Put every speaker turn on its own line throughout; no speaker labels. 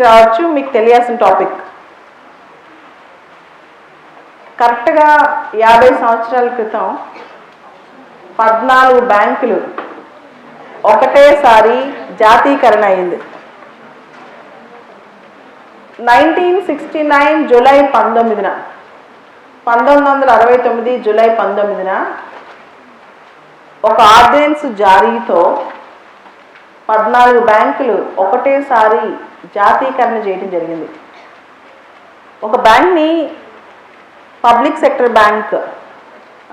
క్వశ్చన్కి రావచ్చు మీకు తెలియాల్సిన టాపిక్ కరెక్ట్గా యాభై సంవత్సరాల క్రితం పద్నాలుగు బ్యాంకులు ఒకటేసారి జాతీకరణ అయింది నైన్టీన్ సిక్స్టీ నైన్ జూలై పంతొమ్మిదిన పంతొమ్మిది వందల అరవై తొమ్మిది జూలై పంతొమ్మిదిన ఒక ఆర్డినెన్స్ జారీతో పద్నాలుగు బ్యాంకులు ఒకటేసారి జాతీకరణ చేయడం జరిగింది. ఒక బ్యాంక్ని పబ్లిక్ సెక్టర్ బ్యాంక్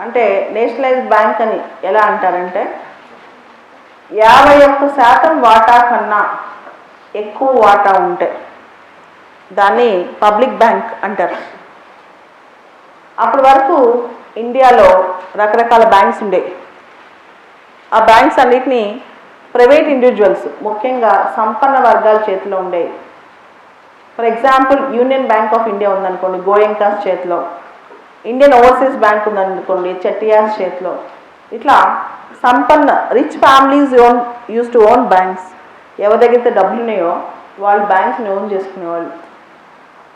అంటే నేషనలైజ్డ్ బ్యాంక్ అని ఎలా అంటారంటే యాభై ఒక్క శాతం వాటా కన్నా ఎక్కువ వాటా ఉంటే దాన్ని పబ్లిక్ బ్యాంక్ అంటారు. అప్పటి వరకు ఇండియాలో రకరకాల బ్యాంక్స్ ఉండేవి ఆ బ్యాంక్స్ అన్నిటినీ ప్రైవేట్ ఇండివిజువల్స్ ముఖ్యంగా సంపన్న వర్గాల చేతిలో ఉండేవి for example Union Bank of India ఉందనుకోండి గోయంకాస్ చేతిలో. ఇండియన్ ఓవర్సీస్ బ్యాంక్ ఉందనుకోండి చెట్టియాస్ చేతిలో. ఇట్లా సంపన్న rich families own used to own banks ఎవరి దగ్గరైతే డబ్బులు ఉన్నాయో వాళ్ళు బ్యాంక్స్ని ఓన్ చేసుకునేవాళ్ళు.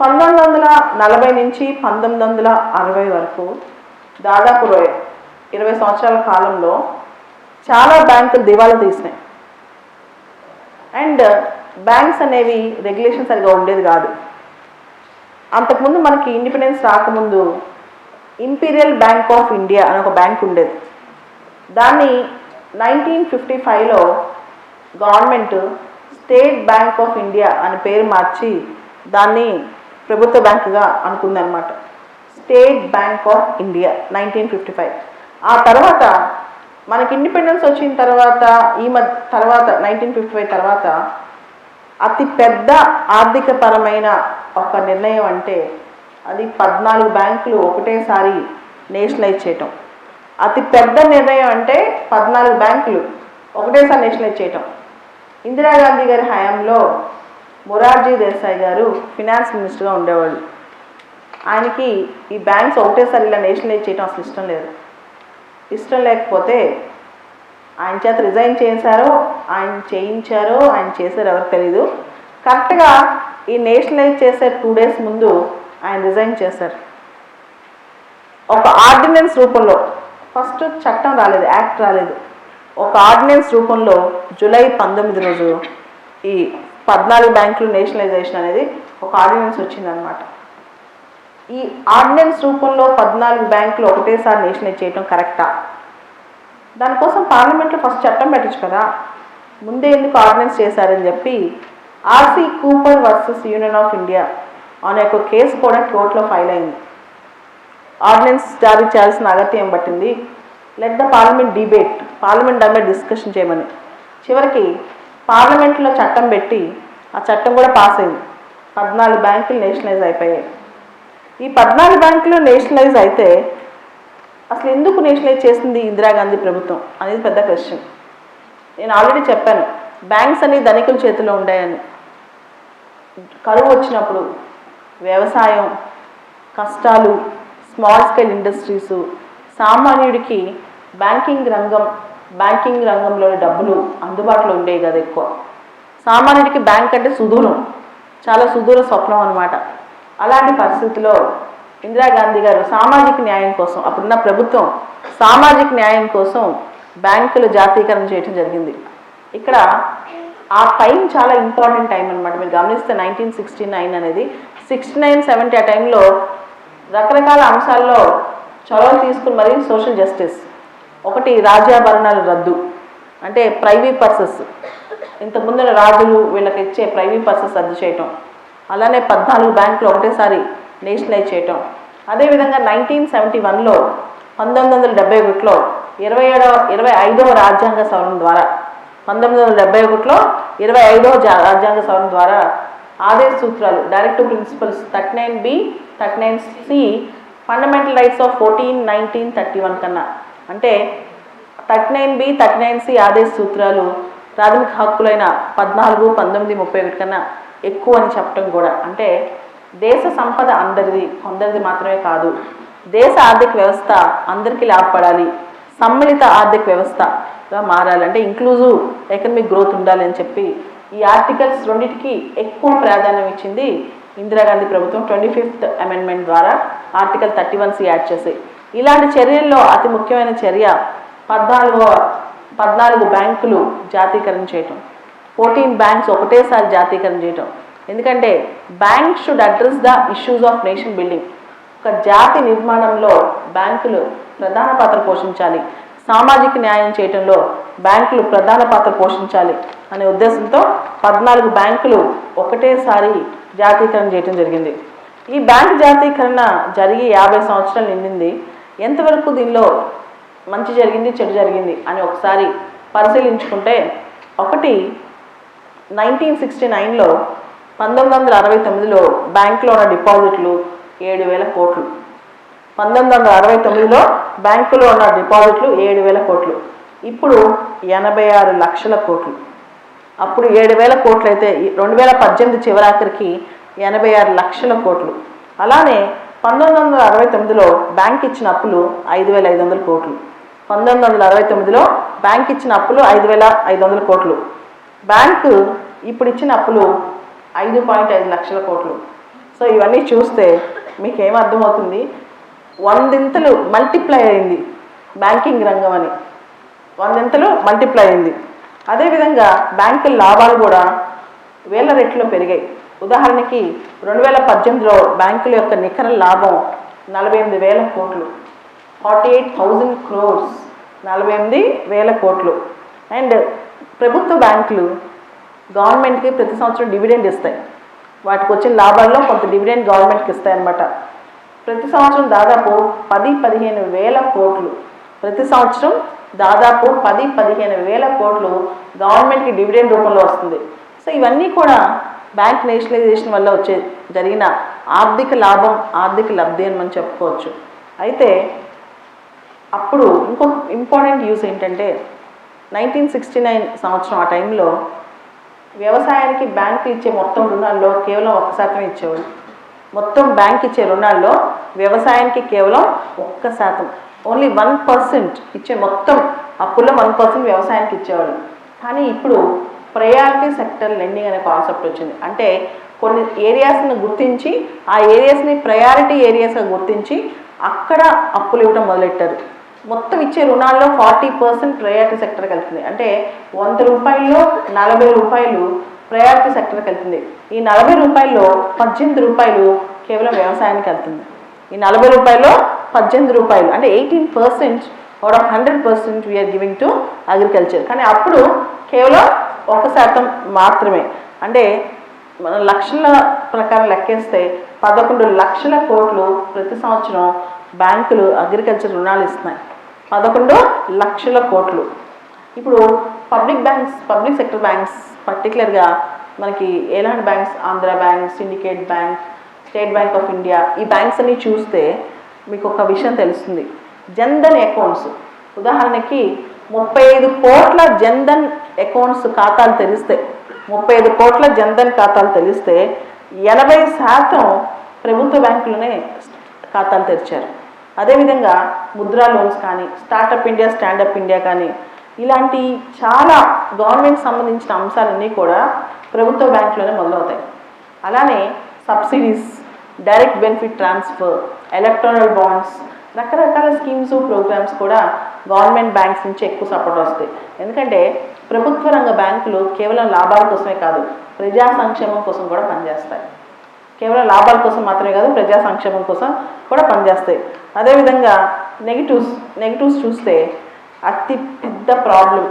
పంతొమ్మిది వందల నలభై నుంచి పంతొమ్మిది వందల అరవై వరకు దాదాపు ఇరవై- ఇరవై సంవత్సరాల కాలంలో చాలా బ్యాంకులు దివాలా తీసినాయి. అండ్ బ్యాంక్స్ uh, అనేవి రెగ్యులేషన్ సరిగా ఉండేది కాదు. అంతకుముందు మనకి ఇండిపెండెన్స్ రాకముందు ఇంపీరియల్ బ్యాంక్ ఆఫ్ ఇండియా అని ఒక బ్యాంక్ ఉండేది. దాన్ని నైన్టీన్ ఫిఫ్టీ ఫైవ్లో government State Bank of India అని పేరు మార్చి దాన్ని ప్రభుత్వ బ్యాంకుగా అనుకుందనమాట State Bank of India nineteen fifty five ఆ తర్వాత మనకి ఇండిపెండెన్స్ వచ్చిన తర్వాత ఈ మధ్య తర్వాత నైన్టీన్ ఫిఫ్టీ ఫైవ్ తర్వాత అతి పెద్ద ఆర్థికపరమైన ఒక నిర్ణయం అంటే అది పద్నాలుగు బ్యాంకులు ఒకటేసారి నేషనలైజ్ చేయటం. అతి పెద్ద నిర్ణయం అంటే పద్నాలుగు బ్యాంకులు ఒకటేసారి నేషనలైజ్ చేయటం. ఇందిరాగాంధీ గారి హయాంలో మొరార్జీ దేశాయ్ గారు ఫినాన్స్ మినిస్టర్గా ఉండేవాళ్ళు. ఆయనకి ఈ బ్యాంక్స్ ఒకటేసారి ఇలా నేషనలైజ్ చేయటం అసలు ఇష్టం లేదు. ఇష్టం లేకపోతే ఆయన చేత రిజైన్ చేశారో ఆయన చేయించారో ఆయన చేశారో ఎవరికి తెలీదు. కరెక్ట్గా ఈ నేషనలైజ్ చేసే టూ డేస్ ముందు ఆయన రిజైన్ చేశారు. ఒక ఆర్డినెన్స్ రూపంలో ఫస్ట్ చట్టం రాలేదు యాక్ట్ రాలేదు. ఒక ఆర్డినెన్స్ రూపంలో జూలై పంతొమ్మిది రోజు ఈ పద్నాలుగు బ్యాంకులు నేషనలైజేషన్ అనేది ఒక ఆర్డినెన్స్ వచ్చిందనమాట ఈ ఆర్డినెన్స్ రూపంలో పద్నాలుగు బ్యాంకులు ఒకటేసారి నేషనలైజ్ చేయటం కరెక్టా? దానికోసం పార్లమెంట్లో ఫస్ట్ చట్టం పెట్టచ్చు కదా. ముందే ఎందుకు ఆర్డినెన్స్ చేశారని చెప్పి R C Cooper versus Union of India అనే ఒక కేసు కూడా కోర్టులో ఫైల్ అయింది. ఆర్డినెన్స్ జారీ చేయాల్సిన అగత్యం పట్టింది. Let the parliament debate. Parliament దాని డిస్కషన్ చేయమని. చివరికి పార్లమెంట్లో చట్టం పెట్టి ఆ చట్టం కూడా పాస్ అయింది. పద్నాలుగు బ్యాంకులు నేషనలైజ్ అయిపోయాయి. ఈ పద్నాలుగు బ్యాంకులు నేషనలైజ్ అయితే అసలు ఎందుకు నేషనలైజ్ చేసింది ఇందిరాగాంధీ ప్రభుత్వం అనేది పెద్ద క్వశ్చన్ నేను ఆల్రెడీ చెప్పాను బ్యాంక్స్ అన్ని ధనికుల చేతిలో ఉండాయని. కరువు వచ్చినప్పుడు వ్యవసాయం కష్టాలు స్మాల్ స్కేల్ ఇండస్ట్రీస్ సామాన్యుడికి బ్యాంకింగ్ రంగం బ్యాంకింగ్ రంగంలోని డబ్బులు అందుబాటులో ఉండేవి కదా ఎక్కువ. సామాన్యుడికి బ్యాంక్ అంటే సుదూరం చాలా సుదూర స్వప్నం అనమాట అలాంటి పరిస్థితిలో ఇందిరాగాంధీ గారు సామాజిక న్యాయం కోసం అప్పుడున్న ప్రభుత్వం సామాజిక న్యాయం కోసం బ్యాంకులు జాతీకరణ చేయడం జరిగింది. ఇక్కడ ఆ టైం చాలా ఇంపార్టెంట్ టైం అనమాట మీరు గమనిస్తే నైన్టీన్ సిక్స్టీ నైన్ అనేది సిక్స్టీ నైన్ సెవెంటీ ఆ టైంలో రకరకాల అంశాల్లో చొరవ తీసుకుని మరి సోషల్ జస్టిస్. ఒకటి రాజ్యాభరణాల రద్దు అంటే ప్రైవీ పర్సెస్. ఇంతకుముందు రాజులు వీళ్ళకి ఇచ్చే ప్రైవీ పర్సెస్ రద్దు చేయటం. అలానే పద్నాలుగు బ్యాంకులు ఒకటేసారి నేషనలైజ్ చేయటం. అదేవిధంగా నైన్టీన్ సెవెంటీ వన్లో పంతొమ్మిది వందల డెబ్బై ఒకటిలో ఇరవై ఏడవ ఇరవై ఐదవ రాజ్యాంగ సవరణ ద్వారా పంతొమ్మిది వందల డెబ్బై ఒకటిలో ఇరవై ఐదవ జా- రాజ్యాంగ సవరణ ద్వారా ఆదేశ సూత్రాలు directive principles thirty nine B thirty nine C fundamental rights of fourteen nineteen thirty one కన్నా. అంటే thirty nine B thirty nine C ఆదేశ సూత్రాలు ప్రాథమిక హక్కులైన పద్నాలుగు పంతొమ్మిది ముప్పై ఒకటి కన్నా ఎక్కువ అని చెప్పడం కూడా. అంటే దేశ సంపద అందరిది కొందరిది మాత్రమే కాదు. దేశ ఆర్థిక వ్యవస్థ అందరికీ లాభపడాలి. సమ్మిళిత ఆర్థిక వ్యవస్థగా మారాలి. అంటే ఇంక్లూజివ్ ఎకనమిక్ గ్రోత్ ఉండాలి అని చెప్పి ఈ ఆర్టికల్స్ రెండింటికి ఎక్కువ ప్రాధాన్యం ఇచ్చింది ఇందిరాగాంధీ ప్రభుత్వం. ట్వంటీ ఫిఫ్త్ అమెండ్మెంట్ ద్వారా article thirty one C add చేసి. ఇలాంటి చర్యల్లో అతి ముఖ్యమైన చర్య పద్నాలుగో పద్నాలుగు బ్యాంకులు జాతీకరణ చేయటం. ఫోర్టీన్ బ్యాంక్స్ ఒకటేసారి జాతీకరణ చేయటం. ఎందుకంటే bank should address the issues of nation building. ఒక జాతి నిర్మాణంలో బ్యాంకులు ప్రధాన పాత్ర పోషించాలి. సామాజిక న్యాయం చేయటంలో బ్యాంకులు ప్రధాన పాత్ర పోషించాలి అనే ఉద్దేశంతో పద్నాలుగు బ్యాంకులు ఒకటేసారి జాతీకరణ చేయటం జరిగింది. ఈ బ్యాంక్ జాతీకరణ జరిగి యాభై సంవత్సరాలు నిండింది. ఎంతవరకు దీనిలో మంచి జరిగింది చెడు జరిగింది అని ఒకసారి పరిశీలించుకుంటే ఒకటి నైన్టీన్ సిక్స్టీ నైన్లో పంతొమ్మిది వందల అరవై తొమ్మిదిలో బ్యాంకులో ఉన్న డిపాజిట్లు ఏడు వేల కోట్లు. పంతొమ్మిది వందల అరవై తొమ్మిదిలో బ్యాంకులో ఉన్న డిపాజిట్లు ఏడు వేల కోట్లు. ఇప్పుడు ఎనభై ఆరు లక్షల కోట్లు. అప్పుడు ఏడు వేల కోట్లు అయితే రెండు వేల పద్దెనిమిది చివరాఖరికి ఎనభై ఆరు లక్షల కోట్లు. అలానే పంతొమ్మిది వందల అరవై తొమ్మిదిలో బ్యాంక్ ఇచ్చిన అప్పులు ఐదు వేల ఐదు వందల కోట్లు. పంతొమ్మిది వందల అరవై తొమ్మిదిలో బ్యాంక్ ఇచ్చిన అప్పులు ఐదు వేల ఐదు వందల కోట్లు. బ్యాంకు ఇప్పుడు ఇచ్చిన అప్పులు ఐదు పాయింట్ ఐదు లక్షల కోట్లు. సో ఇవన్నీ చూస్తే మీకు ఏం అర్థమవుతుంది? వందింతలు మల్టిప్లై అయింది బ్యాంకింగ్ రంగం అని. వందింతలు మల్టిప్లై అయింది. అదేవిధంగా బ్యాంకుల లాభాలు కూడా వేల రెట్లు పెరిగాయి. ఉదాహరణకి రెండు వేల పద్దెనిమిదిలో బ్యాంకుల యొక్క నికర లాభం నలభై ఎనిమిది వేల కోట్లు. ఫార్టీ ఎయిట్ థౌజండ్ క్రోర్స్ నలభై ఎనిమిది వేల కోట్లు. అండ్ ప్రభుత్వ బ్యాంకులు గవర్నమెంట్కి ప్రతి సంవత్సరం డివిడెండ్ ఇస్తాయి. వాటికి వచ్చిన లాభాల్లో కొంత డివిడెండ్ గవర్నమెంట్కి ఇస్తాయి అన్నమాట ప్రతి సంవత్సరం దాదాపు పది పదిహేను వేల కోట్లు. ప్రతి సంవత్సరం దాదాపు పది పదిహేను వేల కోట్లు గవర్నమెంట్కి డివిడెండ్ రూపంలో వస్తుంది. సో ఇవన్నీ కూడా బ్యాంక్ నేషనలైజేషన్ వల్ల వచ్చే జరిగిన ఆర్థిక లాభం ఆర్థిక లబ్ధి అని మనం చెప్పుకోవచ్చు. అయితే అప్పుడు ఇంకొక ఇంపార్టెంట్ యూస్ ఏంటంటే నైన్టీన్ సిక్స్టీ నైన్ సంవత్సరం ఆ టైంలో వ్యవసాయానికి బ్యాంకు ఇచ్చే మొత్తం రుణాల్లో కేవలం ఒక్క శాతం ఇచ్చేవాడు మొత్తం బ్యాంక్ ఇచ్చే రుణాల్లో వ్యవసాయానికి కేవలం ఒక్క శాతం. ఓన్లీ వన్ పర్సెంట్ ఇచ్చే మొత్తం అప్పుల్లో వన్ పర్సెంట్ వ్యవసాయానికి ఇచ్చేవాడు కానీ ఇప్పుడు ప్రయారిటీ సెక్టర్ లెండింగ్ అనే కాన్సెప్ట్ వచ్చింది. అంటే కొన్ని ఏరియాస్ని గుర్తించి ఆ ఏరియాస్ని ప్రయారిటీ ఏరియాస్గా గుర్తించి అక్కడ అప్పులు ఇవ్వడం మొదలెట్టారు. మొత్తం ఇచ్చే రుణాల్లో ఫార్టీ పర్సెంట్ ప్రయారిటీ సెక్టర్కి వెళ్తుంది అంటే వంద రూపాయల్లో నలభై రూపాయలు ప్రయారిటీ సెక్టర్కి వెళ్తుంది ఈ నలభై రూపాయల్లో పద్దెనిమిది రూపాయలు కేవలం వ్యవసాయానికి వెళ్తుంది. ఈ నలభై రూపాయల్లో పద్దెనిమిది రూపాయలు అంటే eighteen percent out of hundred percent we are giving to agriculture కానీ అప్పుడు కేవలం ఒక శాతం మాత్రమే. అంటే మన లక్షల ప్రకారం లెక్కేస్తే పదకొండు లక్షల కోట్లు ప్రతి సంవత్సరం బ్యాంకులు అగ్రికల్చర్ రుణాలు ఇస్తున్నాయి. పదకొండు లక్షల కోట్లు. ఇప్పుడు public banks public sector banks పర్టికులర్గా మనకి ఎలాంటి banks? Andhra Bank Syndicate Bank State Bank of India ఈ బ్యాంక్స్ అన్ని చూస్తే మీకు ఒక విషయం తెలుస్తుంది. జన్ధన్ అకౌంట్స్. ఉదాహరణకి ముప్పై ఐదు కోట్ల జన్ధన్ అకౌంట్స్ ఖాతాలు తెరిస్తే ముప్పై ఐదు కోట్ల జన్ధన్ ఖాతాలు తెలిస్తే ఎనభై శాతం ప్రభుత్వ బ్యాంకులోనే ఖాతాలు తెరిచారు. అదేవిధంగా ముద్రా లోన్స్ కానీ స్టార్టప్ ఇండియా స్టాండప్ ఇండియా కానీ ఇలాంటి చాలా గవర్నమెంట్ సంబంధించిన అంశాలన్నీ కూడా ప్రభుత్వ బ్యాంకులోనే మొదలవుతాయి. అలానే subsidies direct benefit transfer electoral bonds రకరకాల స్కీమ్స్ ప్రోగ్రామ్స్ కూడా గవర్నమెంట్ బ్యాంక్స్ నుంచి ఎక్కువ సపోర్ట్ వస్తాయి. ఎందుకంటే ప్రభుత్వ రంగ బ్యాంకులు కేవలం లాభాల కోసమే కాదు ప్రజా సంక్షేమం కోసం కూడా పనిచేస్తాయి. కేవలం లాభాల కోసం మాత్రమే కాదు ప్రజా సంక్షేమం కోసం కూడా పనిచేస్తాయి. అదేవిధంగా నెగిటివ్స్ నెగిటివ్స్ చూస్తే అతి పెద్ద ప్రాబ్లం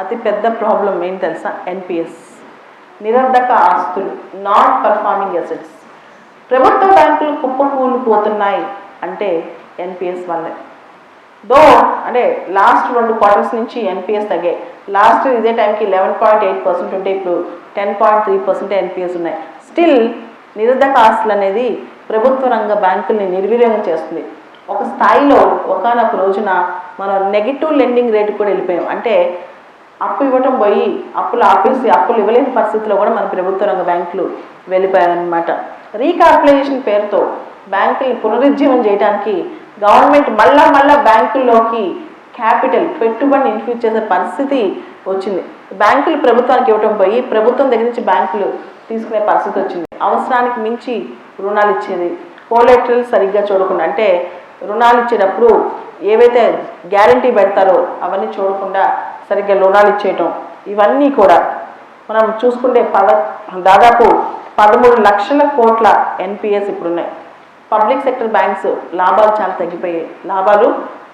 అతి పెద్ద ప్రాబ్లం ఏంటి తెలుసా? ఎన్పిఎస్ నిరర్ధక ఆస్తులు నాన్ పర్ఫార్మింగ్ అసెట్స్ ప్రభుత్వ బ్యాంకులు కుప్పకూలిపోతున్నాయి అంటే ఎన్పిఎస్ వల్లే. దో అంటే లాస్ట్ రెండు క్వార్టర్స్ నుంచి ఎన్పిఎస్ తగ్గాయి. లాస్ట్ ఇదే టైంకి లెవెన్ పాయింట్ ఎయిట్ పర్సెంట్ ఉంటే ఇప్పుడు ten point three percent NPAs ఉన్నాయి. స్టిల్ నిరర్ధక ఆస్తులు అనేది ప్రభుత్వ రంగ బ్యాంకుల్ని నిర్వీర్యం చేస్తుంది. ఒక స్థాయిలో ఒకనొక రోజున మనం నెగిటివ్ లెండింగ్ రేటు కూడా వెళ్ళిపోయాం. అంటే అప్పు ఇవ్వటం పోయి అప్పులు ఆపేసి అప్పులు ఇవ్వలేని పరిస్థితిలో కూడా మన ప్రభుత్వ రంగ బ్యాంకులు వెళ్ళిపోయాయన్నమాట రీకాల్కులేషన్ పేరుతో బ్యాంకుల్ని పునరుజ్జీవం చేయడానికి గవర్నమెంట్ మళ్ళా మళ్ళా బ్యాంకుల్లోకి క్యాపిటల్ పెట్టుబడిని ఇన్ఫ్యూజ్ చేసే పరిస్థితి వచ్చింది. బ్యాంకులు ప్రభుత్వానికి ఇవ్వటం పోయి ప్రభుత్వం దగ్గర నుంచి బ్యాంకులు తీసుకునే పరిస్థితి వచ్చింది. అవసరానికి మించి రుణాలు ఇచ్చేది. కోలెక్టరల్ సరిగ్గా చూడకుండా అంటే రుణాలు ఇచ్చేటప్పుడు ఏవైతే గ్యారంటీ పెడతారో అవన్నీ చూడకుండా సరిగ్గా రుణాలు ఇచ్చేయటం. ఇవన్నీ కూడా మనం చూసుకుంటే పద దాదాపు పదమూడు లక్షల కోట్ల ఎన్పిఎస్ ఇప్పుడు ఉన్నాయి పబ్లిక్ సెక్టర్ బ్యాంక్స్ లాభాలు చాలా తగ్గిపోయాయి. లాభాలు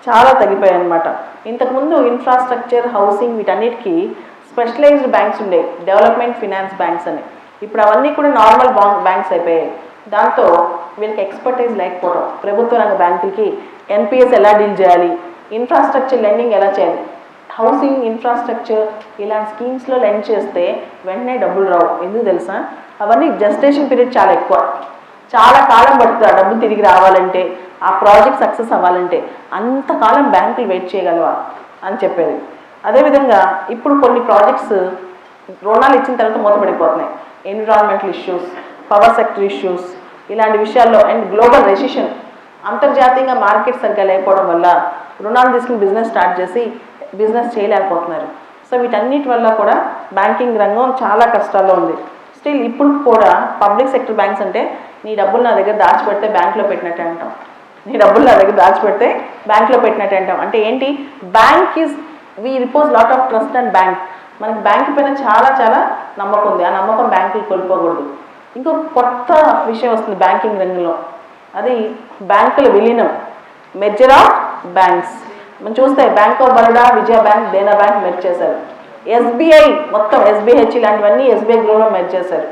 చాలా తగ్గిపోయాయి అనమాట ఇంతకుముందు ఇన్ఫ్రాస్ట్రక్చర్ హౌసింగ్ వీటన్నిటికీ స్పెషలైజ్డ్ బ్యాంక్స్ ఉండే. డెవలప్మెంట్ ఫినాన్స్ బ్యాంక్స్ అని. ఇప్పుడు అవన్నీ కూడా నార్మల్ బ్యాంక్స్ అయిపోయాయి. దాంతో వీళ్ళకి ఎక్స్పర్టైజ్ లేకపోవడం ప్రభుత్వ రంగ బ్యాంకులకి ఎన్పిఎస్ ఎలా డీల్ చేయాలి? ఇన్ఫ్రాస్ట్రక్చర్ లెండింగ్ ఎలా చేయాలి? హౌసింగ్ ఇన్ఫ్రాస్ట్రక్చర్ ఇలాంటి స్కీమ్స్లో లెండ్ చేస్తే వెంటనే డబ్బులు రావు. ఎందుకు తెలుసా? అవన్నీ జస్టేషన్ పీరియడ్ చాలా ఎక్కువ. చాలా కాలం పడుతుంది ఆ డబ్బు తిరిగి రావాలంటే ఆ ప్రాజెక్ట్ సక్సెస్ అవ్వాలంటే అంతకాలం బ్యాంకులు వెయిట్ చేయగలవా అని చెప్పేది. అదేవిధంగా ఇప్పుడు కొన్ని ప్రాజెక్ట్స్ రుణాలు ఇచ్చిన తర్వాత మూతపడిపోతున్నాయి. Environmental issues power sector issues ఇలాంటి విషయాల్లో అండ్ గ్లోబల్ రెసిషన్ అంతర్జాతీయంగా మార్కెట్ సరిగ్గా లేకపోవడం వల్ల రుణాలు తీసుకుని బిజినెస్ స్టార్ట్ చేసి బిజినెస్ చేయలేకపోతున్నారు. సో వీటన్నిటి వల్ల కూడా బ్యాంకింగ్ రంగం చాలా కష్టాల్లో ఉంది. స్టిల్ ఇప్పుడు కూడా పబ్లిక్ సెక్టర్ బ్యాంక్స్ అంటే నీ డబ్బులు నా దగ్గర దాచిపెడితే బ్యాంక్లో పెట్టినట్టే అంటాం. నీ డబ్బులు నా దగ్గర దాచిపెడితే బ్యాంక్లో పెట్టినట్టే అంటాం. అంటే ఏంటి? Bank is we repose lot of trust and bank మనకి బ్యాంక్ పైన చాలా చాలా నమ్మకం ఉంది. ఆ నమ్మకం బ్యాంకులు కోల్పోకూడదు. ఇంకో కొత్త విషయం వస్తుంది బ్యాంకింగ్ రంగంలో. అది బ్యాంకుల విలీనం. మెర్జర్ ఆఫ్ బ్యాంక్స్ మనం చూస్తే Bank of Baroda Vijaya Bank Dena Bank merge చేశారు. ఎస్బీఐ మొత్తం ఎస్బీహెచ్ ఇలాంటివన్నీ ఎస్బీఐ గ్రూప్లో మెర్జ్ చేశారు.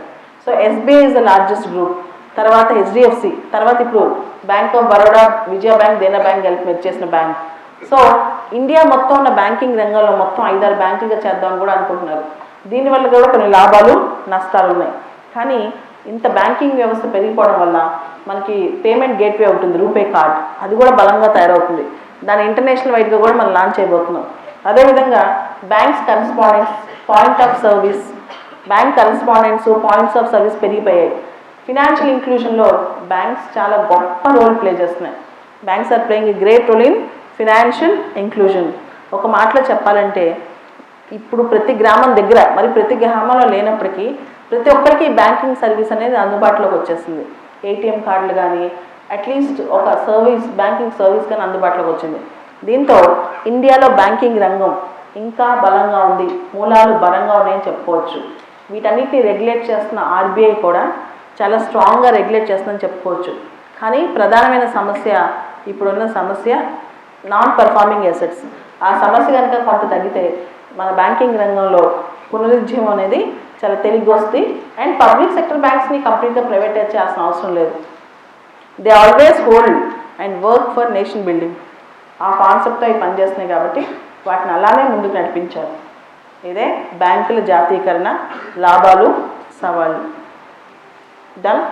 So SBI is the largest group తర్వాత హెచ్డిఎఫ్సి తర్వాత ఇప్పుడు Bank of Baroda Vijaya Bank Dena Bank కలిపి మెర్జ్ చేసిన బ్యాంక్ సో ఇండియా మొత్తం ఉన్న బ్యాంకింగ్ రంగంలో మొత్తం ఐదారు బ్యాంకులుగా చేద్దామని కూడా అనుకుంటున్నారు. దీనివల్ల కూడా కొన్ని లాభాలు నష్టాలు ఉన్నాయి. కానీ ఇంత బ్యాంకింగ్ వ్యవస్థ పెరిగిపోవడం వల్ల మనకి పేమెంట్ గేట్వే ఉంటుంది రూపే కార్డ్. అది కూడా బలంగా తయారవుతుంది. దాని ఇంటర్నేషనల్ వైడ్గా కూడా మనం లాంచ్ చేయబోతున్నాం. అదేవిధంగా banks correspondents point of service bank correspondents points of service పెరిగిపోయాయి. ఫినాన్షియల్ ఇంక్లూజన్లో బ్యాంక్స్ చాలా గొప్ప రోల్ ప్లే చేస్తున్నాయి. Banks are playing a great role in financial inclusion ఒక మాటలో చెప్పాలంటే ఇప్పుడు ప్రతి గ్రామం దగ్గర మరి ప్రతి గ్రామంలో లేనప్పటికీ ప్రతి ఒక్కరికి బ్యాంకింగ్ సర్వీస్ అనేది అందుబాటులోకి వచ్చేసింది. ఏటీఎం కార్డులు కానీ అట్లీస్ట్ ఒక సర్వీస్ బ్యాంకింగ్ సర్వీస్ కానీ అందుబాటులోకి వచ్చింది. దీంతో ఇండియాలో బ్యాంకింగ్ రంగం ఇంకా బలంగా ఉంది. మూలాలు బలంగా ఉన్నాయని చెప్పుకోవచ్చు. వీటన్నిటిని రెగ్యులేట్ చేస్తున్న ఆర్బీఐ కూడా చాలా స్ట్రాంగ్గా రెగ్యులేట్ చేస్తుందని చెప్పుకోవచ్చు. కానీ ప్రధానమైన సమస్య ఇప్పుడున్న సమస్య నాన్ పర్ఫార్మింగ్ అసెట్స్ ఆ సమస్య కనుక కొంత తగ్గితే మన బ్యాంకింగ్ రంగంలో పునరుద్యమం అనేది చాలా తెలిగి వస్తుంది. అండ్ పబ్లిక్ సెక్టర్ బ్యాంక్స్ని కంప్లీట్గా ప్రైవేటైజ్ చేయాల్సిన అవసరం లేదు. They always hold and work for nation building ఆ కాన్సెప్ట్తో అవి పనిచేస్తున్నాయి కాబట్టి వాటిని అలానే ముందుకు నడిపించారు. ఇదే బ్యాంకుల జాతీయకరణ లాభాలు సవాళ్ళు. డన్